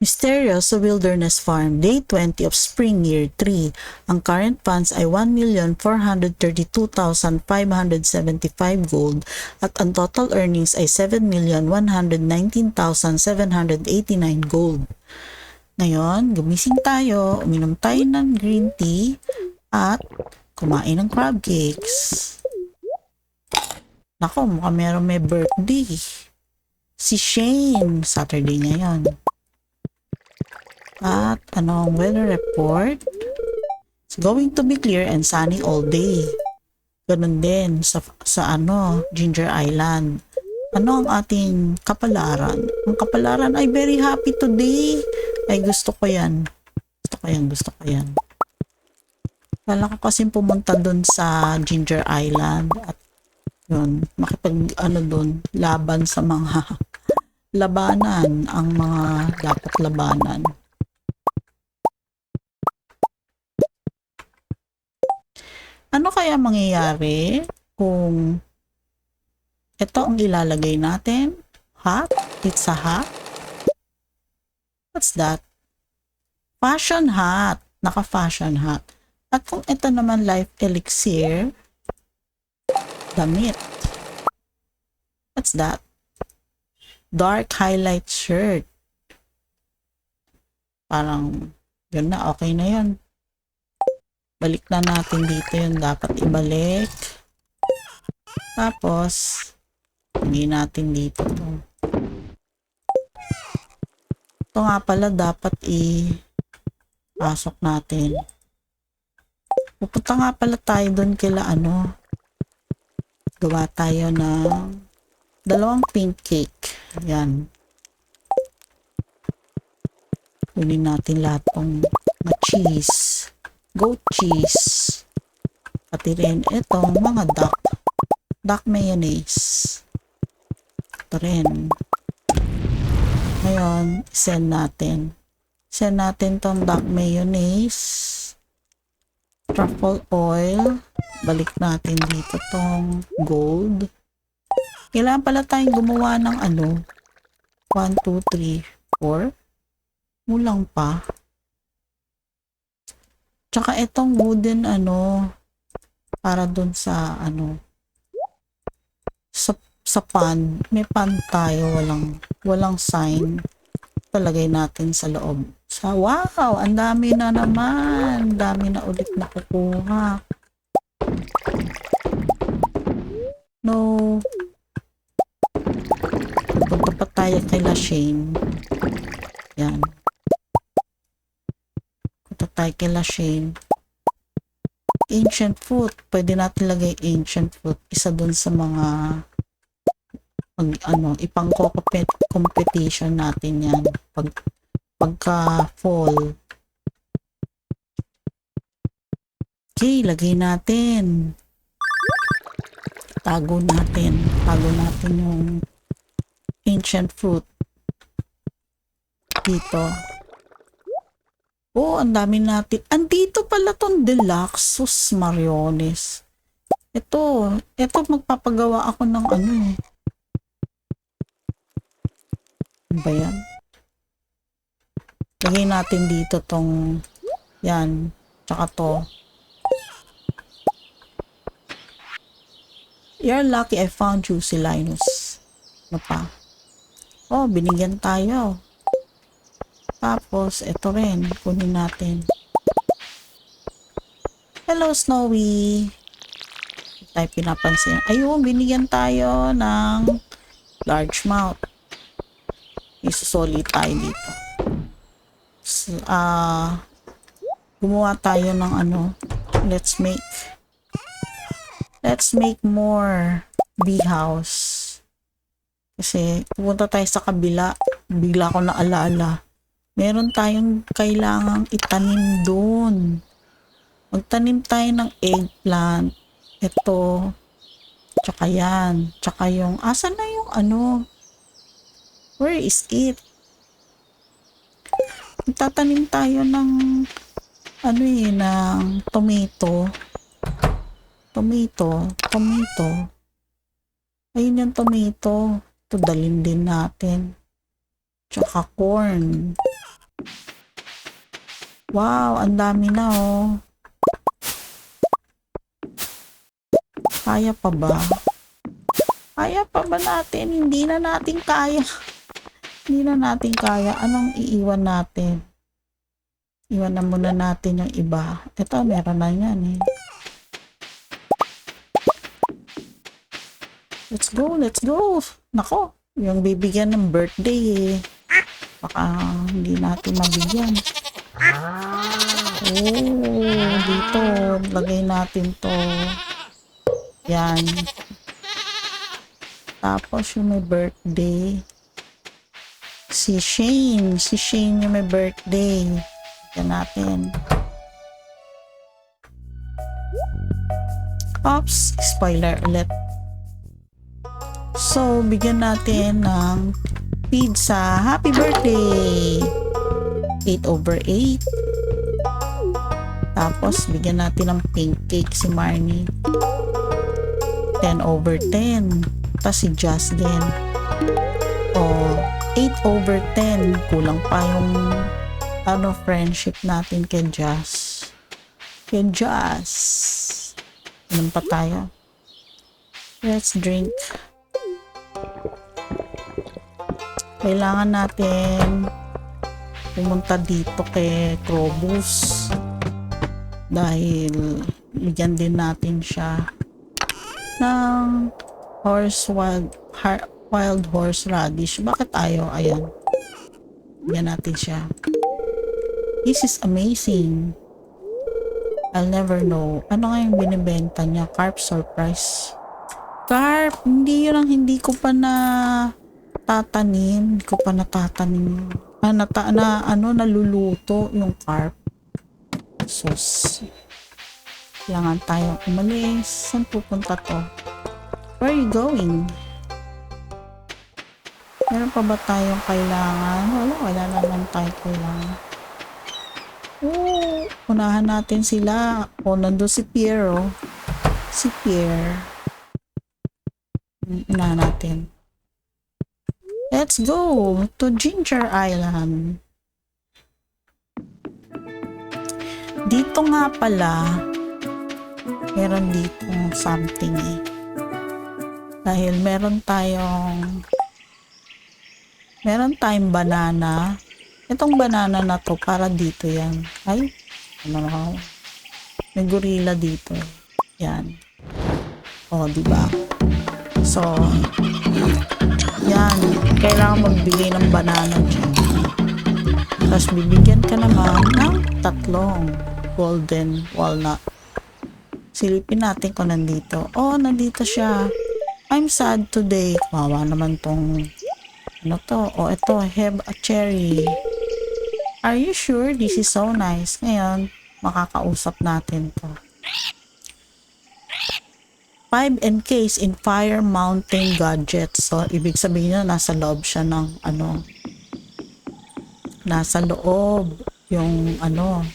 Mysterious Wilderness Farm, Day 20 of Spring Year 3. Ang current funds ay 1,432,575 gold at ang total earnings ay 7,119,789 gold. Ngayon, gumising tayo, uminom tayo ng green tea at kumain ng crab cakes. Nako, mukhang meron may birthday. Si Shane, Saturday ngayon. At anong weather report? It's going to be clear and sunny all day. Ganun din sa, sa ano, Ginger Island. Ano ang ating kapalaran? Ang kapalaran ay very happy today. Ay gusto ko yan. Gusto ko yan, gusto ko yan. Kala ko kasi pumunta dun sa Ginger Island at yun, makipag ano dun, laban sa mga labanan, ang mga dapat labanan. Ano kaya mangyayari kung ito ang ilalagay natin? Hat? It's a hat? What's that? Fashion hat. Naka-fashion hat. At kung ito naman life elixir, damit. What's that? Dark highlight shirt. Parang, yun na, okay na yun. Balik na natin dito yun. Dapat ibalik. Tapos, hindi natin dito to. Ito nga pala dapat i-pasok natin. Pupunta nga pala tayo doon kila ano. Gawa tayo ng dalawang pink cake. Yan. Kunin natin lahat ng cheese goat cheese, pati rin itong mga duck, duck mayonnaise. Ito rin. Ngayon, send natin. Send natin tong duck mayonnaise, truffle oil, balik natin dito tong gold. Kailangan pala tayong gumawa ng ano, 1, 2, 3, 4. Mulang pa. Tsaka itong wooden ano, para dun sa ano, sa, sa pan, may pan tayo, walang, walang sign. Palagay natin sa loob. Sa, wow, ang dami na naman. Ang dami na ulit nakukuha. No. Punta pa tayo kay La Shane. Yan. Punta tayo kay La Shane. Ancient fruit. Pwede natin lagay ancient fruit. Isa dun sa mga pag, ano, ipang competition natin yan. Pag, pagka fall. Okay, lagay natin. Tago natin. Tago natin yung ancient fruit. Dito. Oh, ang dami natin. Andito pala tong deluxe. Sus Mariones. Ito. Ito magpapagawa ako ng ano eh. Ano ba yan? Lagay natin dito tong yan. Tsaka to. You're lucky I found you, si Linus. Ano pa? Oh, binigyan tayo. Tapos, ito rin. Kunin natin. Hello, Snowy. Hindi pinapansin. Ayun, binigyan tayo ng large mouth. Isusoli tayo dito. So, ah, gumawa tayo ng ano. Let's make let's make more bee house. Kasi pupunta tayo sa kabila. Bigla ko na alaala meron tayong kailangang itanim doon. Magtanim tayo ng eggplant. Ito. Tsaka yan. Tsaka yung, asan na yung ano? Where is it? Magtatanim tayo ng, ano eh, ng tomato. Tomato. Tomato. Ayun yung tomato. Ito, dalhin din natin. Tsaka corn. Wow, ang dami na oh. Kaya pa ba? Kaya pa ba natin? Hindi na natin kaya. Hindi na natin kaya. Anong iiwan natin? Iwan na muna natin yung iba. Ito, meron na yan eh. Let's go, let's go. Nako, yung bibigyan ng birthday eh. Baka hindi natin mabigyan. Oh, dito. Lagay natin to. Yan. Tapos yung may birthday. Si Shane. Si Shane yung may birthday. Yan natin. Oops, spoiler ulit. So, bigyan natin ng pizza. Happy birthday! 8 over 8. Tapos, bigyan natin ng pink cake si Marnie. 10 over 10. Tapos si din. O, 8 over 10. Kulang pa yung ano, friendship natin kay Jazz. Kay Jazz. Inom pa tayo. Let's drink. Kailangan natin pumunta dito kay Krobus dahil bigyan din natin siya ng horse wild wild horse radish. Bakit ayaw? Ayan. Bigyan natin siya. This is amazing. I'll never know. Ano nga yung binibenta niya? Carp surprise. Carp! Hindi yun ang hindi ko pa na tatanim. Hindi ko pa natatanim. Nata, na, ano, naluluto yung carp. Sus. Kailangan tayo umalis. Saan pupunta to? Where are you going? Meron pa ba tayong kailangan? Wala, wala naman tayong kailangan. Oo, unahan natin sila. O, nandun si Pierre, oh. Si Pierre. Mm, Unahan natin. Let's go to Ginger Island. Dito nga pala, meron dito something eh. Dahil meron tayong meron tayong banana. Itong banana na to, para dito yan. Ay, ano na. May gorilla dito. Yan. O, di ba? So, yan. Kailangan magbigay ng banana dyan. Tapos bibigyan ka naman ng tatlong golden walnut. Silipin natin kung nandito. Oh, nandito siya. I'm sad today. Kawawa naman tong ano to? Oh, ito. Have a cherry. Are you sure? This is so nice. Ngayon, makakausap natin to. 5 encase in fire mounting gadgets. So, ibig sabihin nyo, nasa loob siya ng ano, nasa loob yung ano,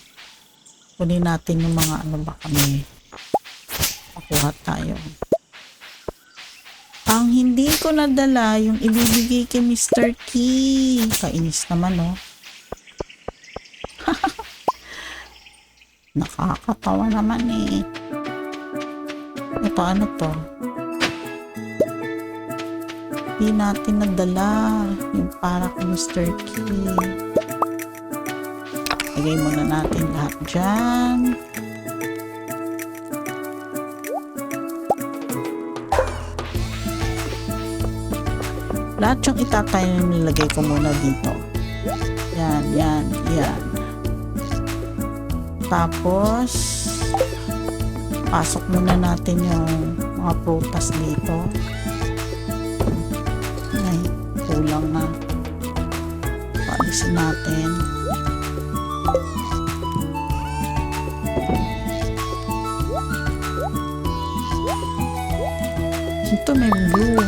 kunin natin yung mga ano ba kami. Makuha tayo. Ang hindi ko nadala, yung ibibigay kay Mr. Key. Kainis naman, oh. Nakakatawa naman eh. Ito, ano to? Hindi natin nadala. Yung para kay Mr. Key. Lagay muna natin lahat dyan. Lahat yung itatay nilagay ko muna dito. Yan, yan, yan. Tapos, pasok muna natin yung mga prutas dito. Ay, kulang na. Paalisin natin. Ito may blue.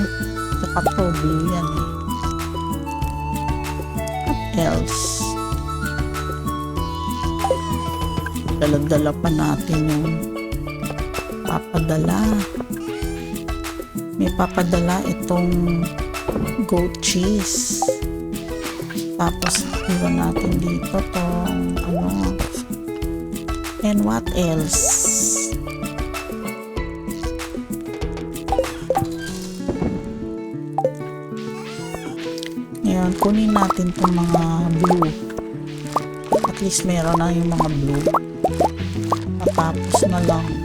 Saka to, blue yan eh. What else? Dala-dala pa natin yung papadala. May papadala itong goat cheese. Tapos, iwan natin dito tong ano, And what else? Ngayon, kunin natin itong mga blue. At least meron na yung mga blue. Matapos na lang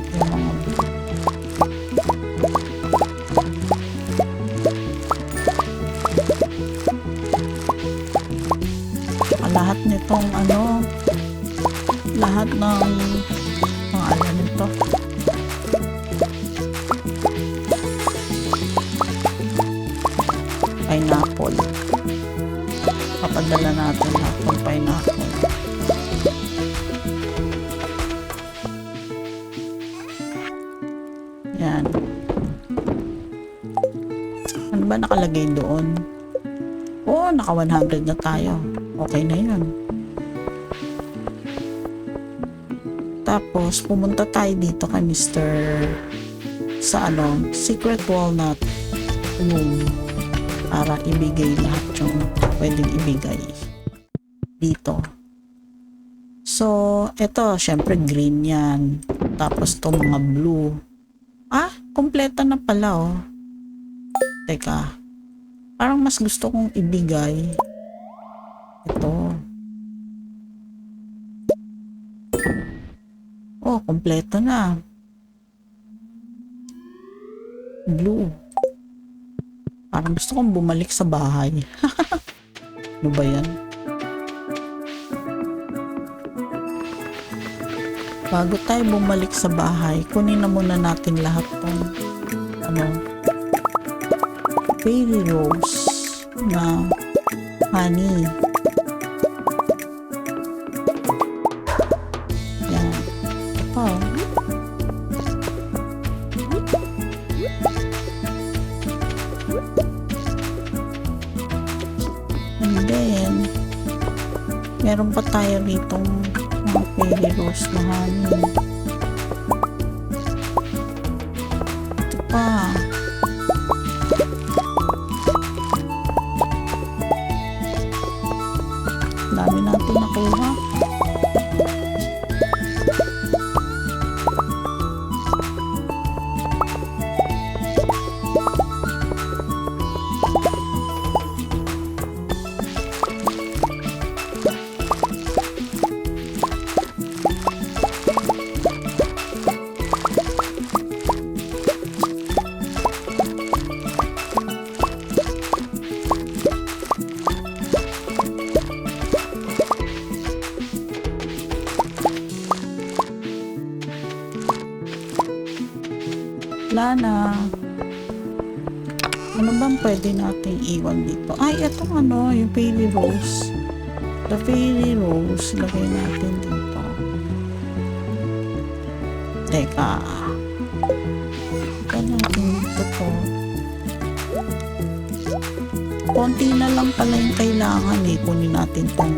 nitong ano, lahat ng mga ano nito. Pineapple. Papadala natin lahat ng pineapple. Yan. Ano ba nakalagay doon? Oo, naka 100 na tayo. Okay na yun. Tapos, pumunta tayo dito kay Mr. sa ano, Secret Walnut Room para ibigay lahat yung pwedeng ibigay dito. So, eto, syempre green yan. Tapos to mga blue. Ah, kompleta na pala oh. Teka. Parang mas gusto kong ibigay. Ito. Kompleto na. Blue. Parang gusto kong bumalik sa bahay. ano ba yan? Bago tayo bumalik sa bahay, kunin na muna natin lahat tong ano, fairy rose na honey. Ito. And then, meron pa tayo ritong mga fairy rose na honey. Wala na. Ano bang pwede nating iwan dito? Ay, ito ano, yung fairy rose. The fairy rose, lagay natin dito. Teka. Teka natin dito to. Konti na lang pala yung kailangan eh. Kunin natin tong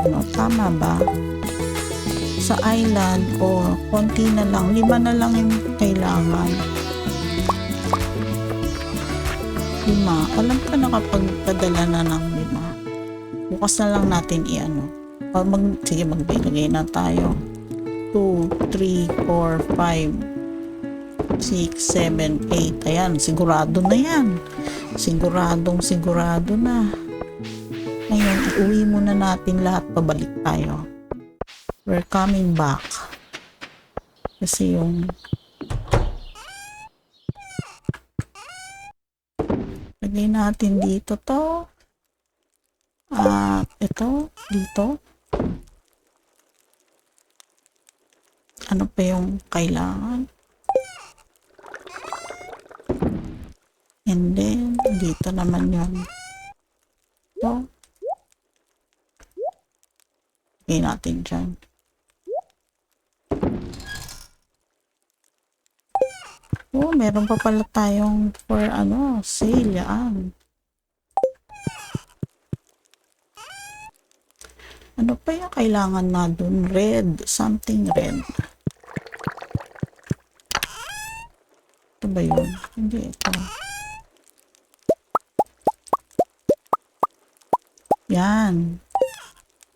ano, tama ba? Sa island, o konti na lang. Lima na lang yung kailangan. Lima. Alam ka nakapagpadala na ng lima. Bukas na lang natin i-ano. O, Mag, sige, magbigay na tayo. 2, 3, 4, 5, 6, 7, 8. Ayan, sigurado na yan. Siguradong sigurado na. Ngayon, iuwi muna natin lahat. Pabalik tayo. We're coming back. Kasi yung lagay natin dito to. At ito, dito. Ano pa yung kailangan? And then, dito naman yun. Ito. Lagay natin dyan. Oh, meron pa pala tayong for ano, sale yan. Ano pa yung kailangan na dun? Red. Something red. Ito ba yun? Hindi ito. Yan.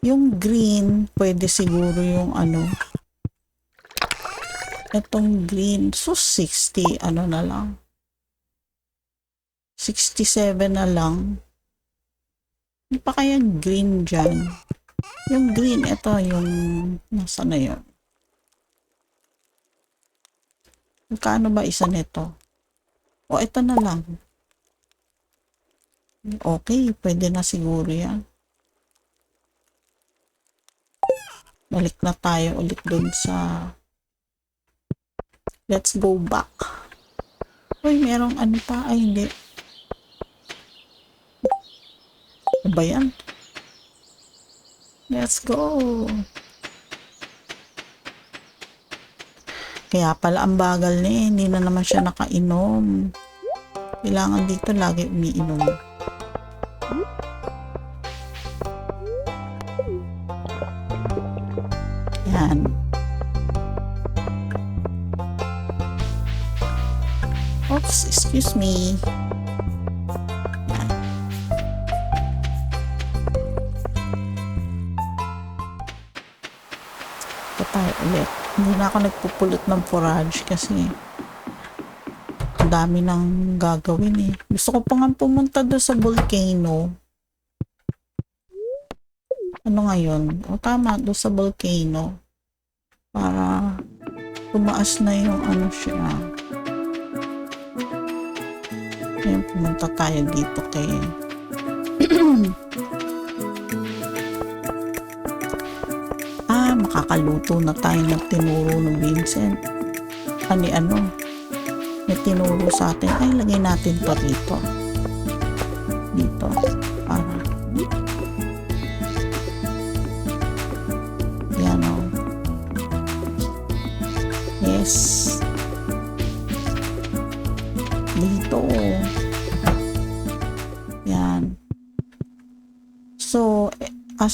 Yung green, pwede siguro yung ano, Itong green. So, 60. Ano na lang. 67 na lang. Ano pa kaya green dyan? Yung green, ito yung... Nasa na yun? Magkano ba isa nito? O, ito na lang. Okay, pwede na siguro yan. Balik na tayo ulit dun sa... Let's go back. Uy, merong ano pa. Ay, hindi. Ano ba yan? Let's go. Kaya pala ang bagal niya eh. Hindi na naman siya nakainom. Kailangan dito lagi umiinom. Excuse me. Ito tayo ulit. Hindi na ako nagpupulot ng forage kasi ang dami nang gagawin eh. Gusto ko pa nga pumunta doon sa volcano. Ano ngayon? O tama, doon sa volcano. Para tumaas na yung ano siya. Ngayon, pumunta tayo dito kay Ah, makakaluto na tayo ng tinuro ng Vincent. Ani ano? May tinuro sa atin. Ay, lagay natin to dito. Dito.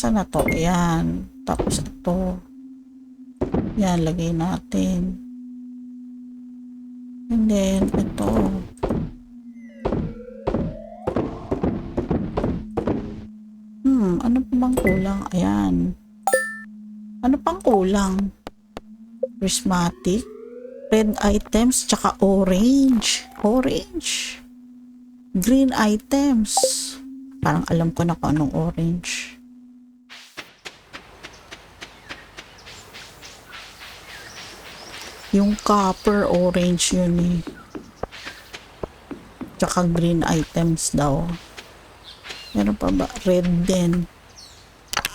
Asa na to? Yan. Tapos ito. Yan, lagay natin. And then, ito. Hmm, ano pa bang kulang? Ayan. Ano pang kulang? Prismatic, red items, tsaka orange. Orange. Green items. Parang alam ko na kung anong orange. Yung copper orange yun eh. Tsaka green items daw. Meron pa ba? Red din.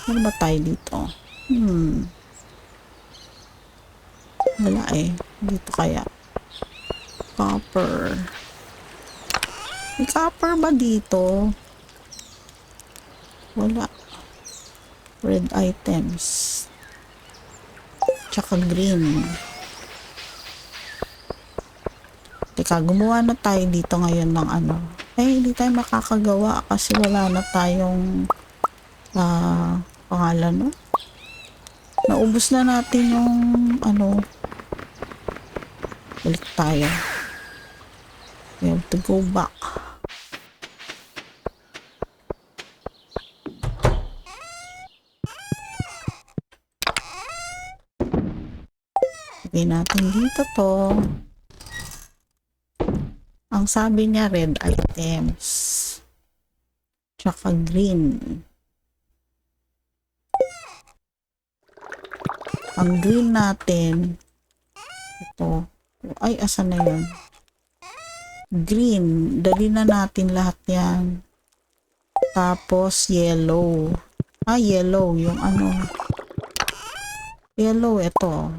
Meron ba tayo dito? Hmm. Wala eh. Dito kaya. Copper. May copper ba dito? Wala. Red items. Tsaka green. Teka, gumawa na tayo dito ngayon ng ano. Eh, hindi tayo makakagawa kasi wala na tayong ah, pangalan, no? Naubos na natin yung ano. Balik tayo. We have to go back. Lagay natin dito to. Ang sabi niya red items. Tsaka green. Ang green natin, ito. Ay, asan na yun? Green. Dali na natin lahat yan. Tapos, yellow. Ah, yellow. Yung ano. Yellow, ito.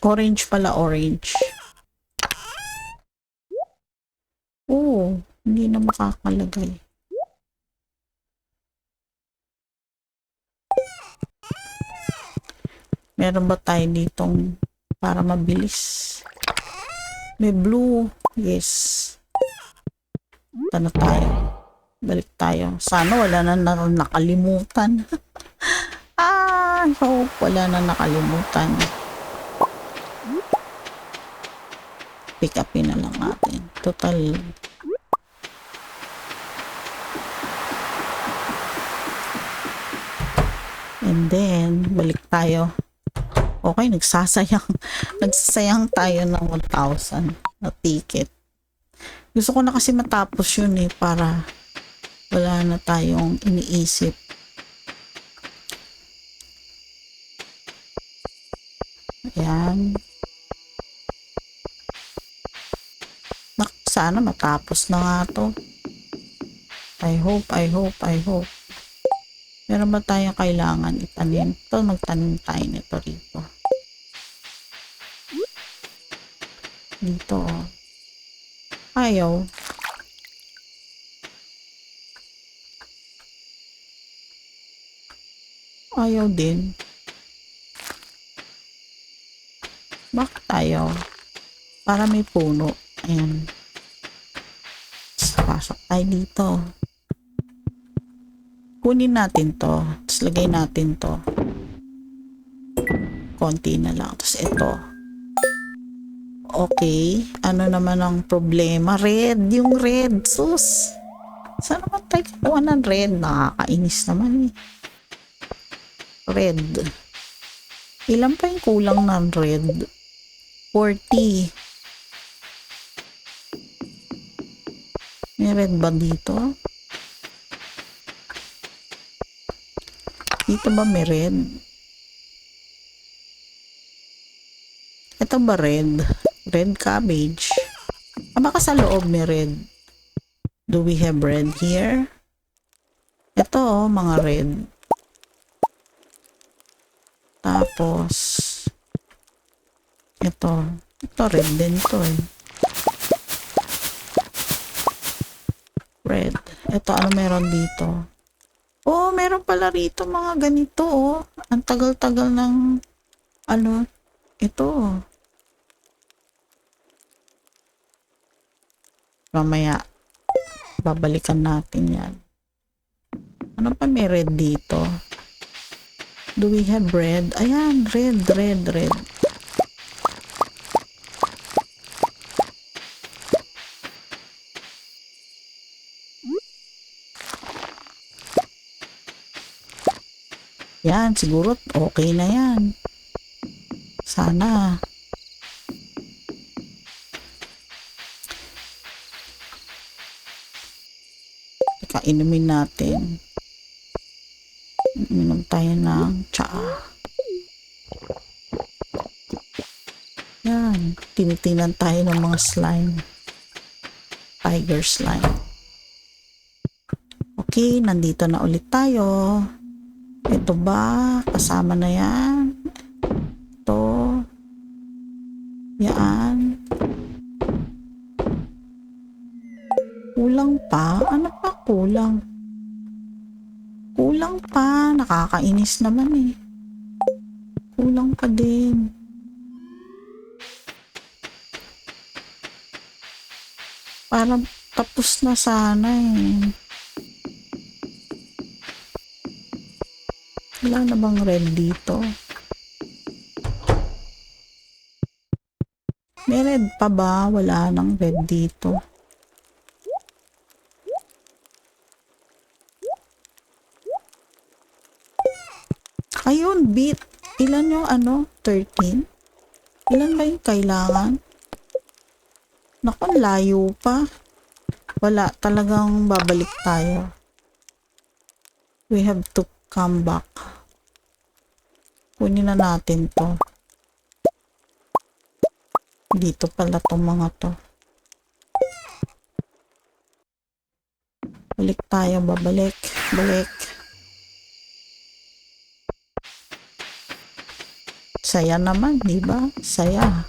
Orange pala, orange. Oo, hindi na makakalagay. Meron ba tayo ditong para mabilis? May blue. Yes. Ano tayo? Balik tayo. Sana wala na, na nakalimutan. ah, hope wala na nakalimutan. Pick upin na lang natin. Total. And then, balik tayo. Okay, nagsasayang. nagsasayang tayo ng 1,000 na ticket. Gusto ko na kasi matapos yun eh para wala na tayong iniisip. Ayan. Nak, sana matapos na nga to. I hope, I hope, I hope. Meron ba tayong kailangan itanim? Ito, magtanim tayo nito rito. Dito, oh. Ayaw. Ayaw din. Bakit ayaw? Para may puno. Ayan. Pasok tayo dito. Kunin natin to. Tapos lagay natin to. Konti na lang. Tapos ito. Okay. Ano naman ang problema? Red. Yung red. Sus. Saan naman tayo kukuha ng red? Nakakainis naman eh. Red. Ilan pa yung kulang ng red? 40. May red ba dito? Dito ba may red? Ito ba red? Red cabbage. Ah, baka sa loob may red. Do we have red here? Ito oh, mga red. Tapos, ito. Ito red din to eh. Red. Ito, ano meron dito? Oh, meron pala rito mga ganito oh. Ang tagal-tagal ng ano, ito. Mamaya, babalikan natin yan. Ano pa may red dito? Do we have red? Ayan, red, red, red. Yan, siguro okay na yan. Sana. Teka, natin. Minom tayo ng tsaa. Yan. Tinitingnan tayo ng mga slime. Tiger slime. Okay, nandito na ulit tayo. Ito ba? Kasama na yan? Ito. Yan. Kulang pa? Ano pa kulang? Kulang pa. Nakakainis naman eh. Kulang pa din. Parang tapos na sana eh. Wala na bang red dito? May red pa ba? Wala nang red dito. Ayun, beat. Ilan yung ano? 13? Ilan ba yung kailangan? Naku, layo pa. Wala, talagang babalik tayo. We have to come back. Kunin na natin to. Dito pala tong mga to. Balik tayo, babalik. Balik. Saya naman, di ba? Saya.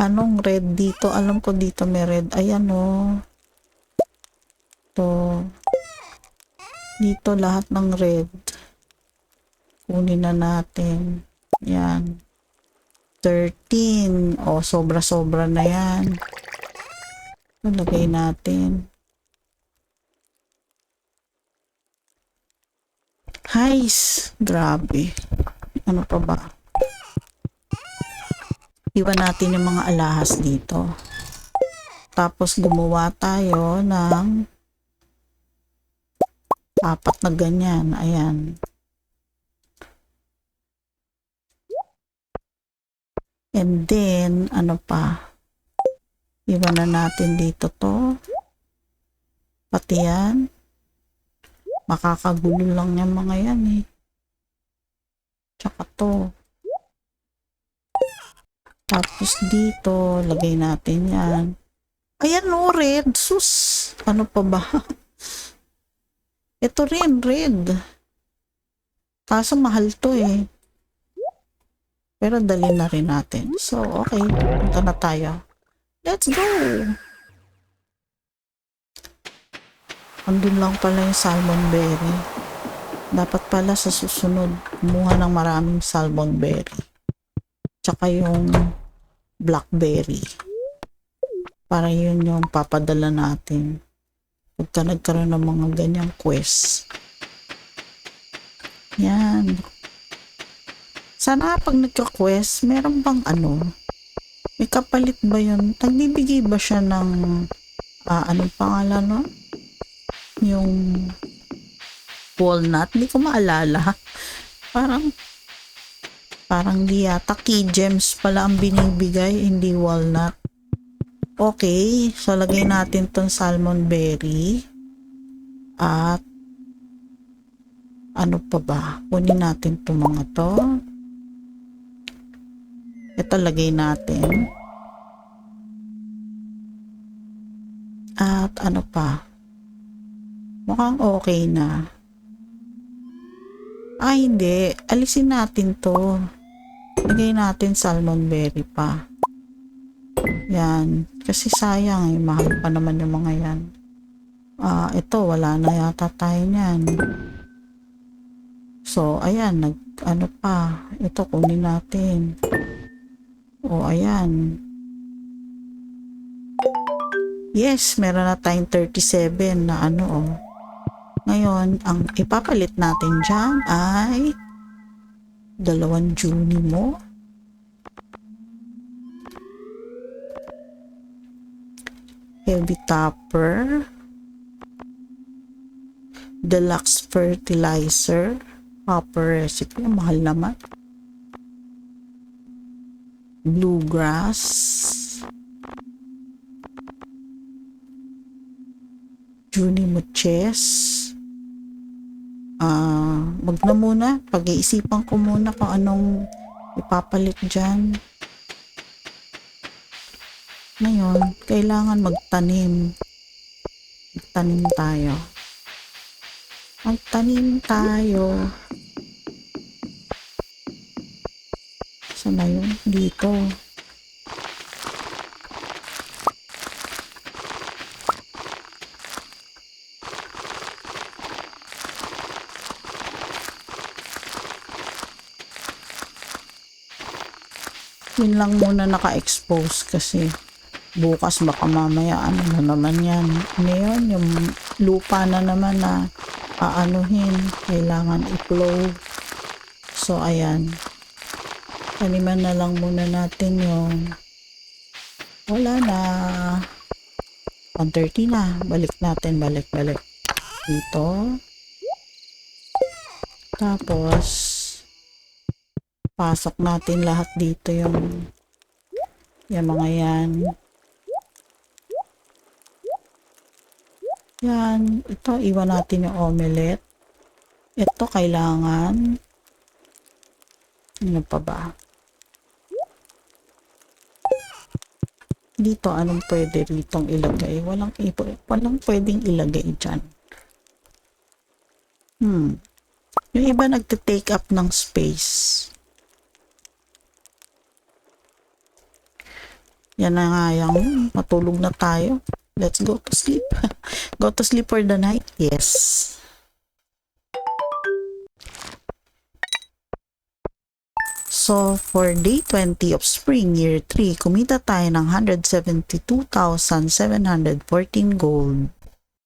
Anong red dito? Alam ko dito may red. Ayan o. To. Dito lahat ng red. Kunin na natin. Yan. 13. O, sobra-sobra na yan. Nalagay natin. Heis. Grabe. Ano pa ba? Iwan natin yung mga alahas dito. Tapos gumawa tayo ng Apat na ganyan. Ayan. And then, ano pa? Iwan na natin dito to. Pati yan. Makakagulo lang yung mga yan eh. Tsaka to. Tapos dito, lagay natin yan. Ayan o, red. Sus! Ano pa ba? Ito rin, red. Kaso mahal to eh. Pero dali na rin natin. So, okay. Punta na tayo. Let's go! Andun lang pala yung salmon berry. Dapat pala sa susunod, kumuha ng maraming salmon berry. Tsaka yung blackberry. Para yun yung papadala natin. Pagka nagkaroon ng mga ganyang quest. Yan. Sana pag nagka-quest, meron bang ano? May kapalit ba yun? Nagbibigay ba siya ng ah, anong pangalan no? Yung walnut? Hindi ko maalala. Parang parang di yata key gems pala ang binibigay, hindi walnut. Okay, so lagay natin tong salmon berry. At ano pa ba? Kunin natin itong mga to. Ito lagay natin. At ano pa? Mukhang okay na. Ah, hindi. Alisin natin to. Lagay natin salmon berry pa. Yan. Kasi sayang eh. Mahal pa naman yung mga yan. Ah, ito. Wala na yata tayo niyan. So, ayan. Nag, ano pa. Ito, kunin natin. O, ayan. Yes, meron na tayong 37 na ano, oh. Ngayon, ang ipapalit natin dyan ay dalawang Juni mo. Heavy topper. Deluxe fertilizer. Copper recipe. Mahal naman. Bluegrass. Juni mo chess. Ah, wag na muna. Pag-iisipan ko muna kung anong ipapalit dyan. Ngayon, kailangan magtanim. Magtanim tayo. Magtanim tayo. Saan na yun? Dito. Yun lang muna naka-expose kasi bukas baka mamaya ano na naman yan. Ano yun? Yung lupa na naman na aanuhin. Kailangan i-flow. So, ayan. Taniman na lang muna natin yung wala na 130 na. Balik natin. Balik, balik. Dito. Tapos, pasok natin lahat dito yung yung mga yan. Yan. Ito, iwan natin yung omelette. Ito, kailangan. Ano pa ba? Dito, anong pwede ritong ilagay? Walang, walang pwedeng ilagay dyan. Hmm. Yung iba nagte-take up ng space. Yan na nga yung matulog na tayo. Let's go to sleep. go to sleep for the night. Yes. So, for day 20 of spring year 3, kumita tayo ng 172,714 gold.